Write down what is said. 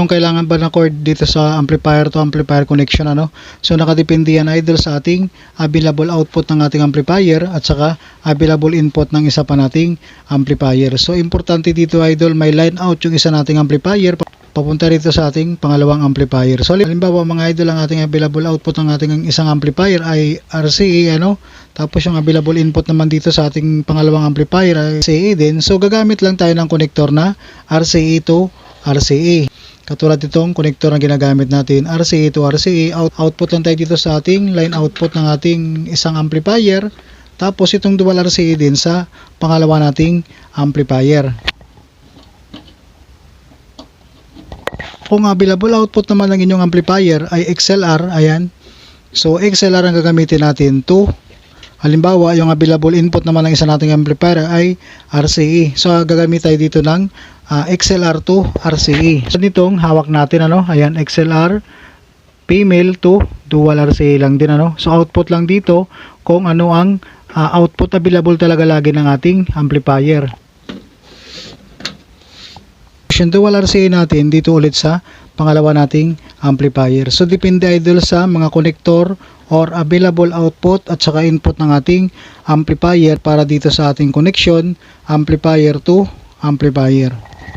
Kung kailangan ba ng cord dito sa amplifier to amplifier connection ano. So nakadepende yan idol sa ating available output ng ating amplifier at saka available input ng isa pa nating amplifier. So importante dito idol may line out yung isa nating amplifier papunta rito sa ating pangalawang amplifier. So halimbawa mga idol ang ating available output ng ating isang amplifier ay RCA ano. Tapos yung available input naman dito sa ating pangalawang amplifier ay RCA din. So gagamit lang tayo ng connector na RCA to RCA. Katulad itong connector na ginagamit natin, RCA to RCA, out output lang tayo dito sa ating line output ng ating isang amplifier. Tapos itong dual RCA din sa pangalawa nating amplifier. Kung available output naman ng inyong amplifier ay XLR, ayan. So XLR ang gagamitin natin to Halimbawa, yung available input naman ng isa nating amplifier ay RCA. So, gagamit tayo dito ng ah, XLR to RCA. So, nitong hawak natin, ano, ayan, XLR female to dual RCA lang din, ano. So, output lang dito kung ano ang ah, output available talaga lagi ng ating amplifier. Yung dual RCA natin dito ulit sa pangalawa nating amplifier. So, depende idol sa mga connector or available output at saka input ng ating amplifier para dito sa ating connection amplifier to amplifier.